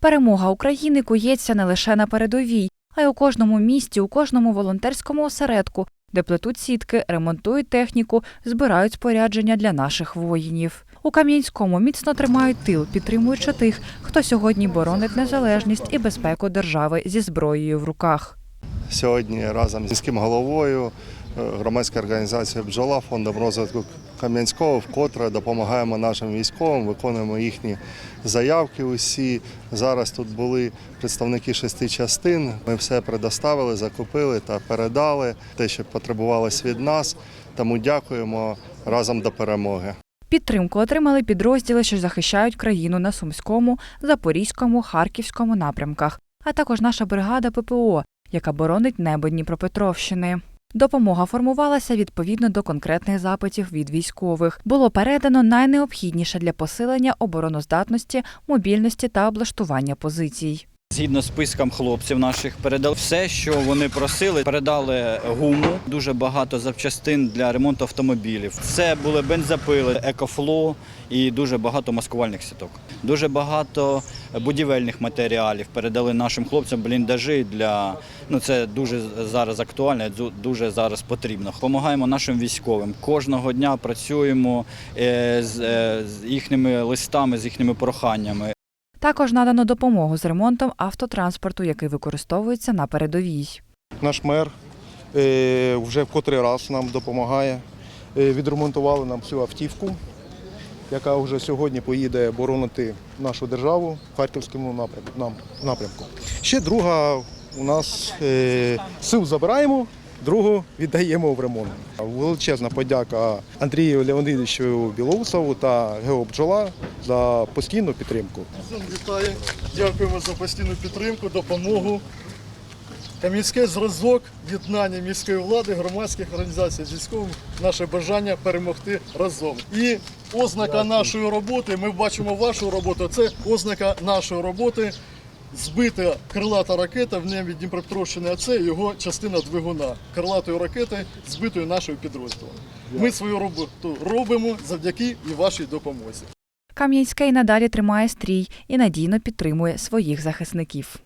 Перемога України кується не лише на передовій, а й у кожному місті, у кожному волонтерському осередку, де плетуть сітки, ремонтують техніку, збирають спорядження для наших воїнів. У Кам'янському міцно тримають тил, підтримуючи тих, хто сьогодні боронить незалежність і безпеку держави зі зброєю в руках. Сьогодні разом з міським головою громадська організація Бджола фондом розвитку Кам'янського вкотре допомагаємо нашим військовим, виконуємо їхні заявки. Усі зараз тут були представники шести частин. Ми все предоставили, закупили та передали те, що потребувалось від нас. Тому дякуємо разом до перемоги. Підтримку отримали підрозділи, що захищають країну на Сумському, Запорізькому, Харківському напрямках, а також наша бригада ППО, яка боронить небо Дніпропетровщини. Допомога формувалася відповідно до конкретних запитів від військових. Було передано найнеобхідніше для посилення обороноздатності, мобільності та облаштування позицій. Згідно з списком хлопців наших передали все, що вони просили. Передали гуму, дуже багато запчастин для ремонту автомобілів. Це були бензопили, екофло і дуже багато маскувальних сіток. Дуже багато будівельних матеріалів передали нашим хлопцям бліндажі для ну це дуже зараз актуально, дуже зараз потрібно. Помагаємо нашим військовим. Кожного дня працюємо е, е, з їхніми листами, з їхніми проханнями. Також надано допомогу з ремонтом автотранспорту, який використовується на передовій. Наш мер е, вже в котрий раз нам допомагає. Е, Відремонтували нам всю автівку, яка вже сьогодні поїде боронити нашу державу в Харківському напрямку. Ще друга у нас е, сил забираємо, другу віддаємо в ремонт. Величезна подяка Андрію Леонидовичу Білоусову та Гео Бджола за постійну підтримку. Всім вітаю. Дякуємо за постійну підтримку, допомогу. Кам'янський зразок єднання міської влади, громадських організацій з військовим, наше бажання перемогти разом. І ознака нашої роботи, ми бачимо вашу роботу, це ознака нашої роботи. Збита крилата ракета в небі Дніпропетровщини, а це його частина двигуна крилатої ракети, збитої нашою підрозділом. Ми свою роботу робимо завдяки і вашій допомозі. Кам'янське й надалі тримає стрій і надійно підтримує своїх захисників.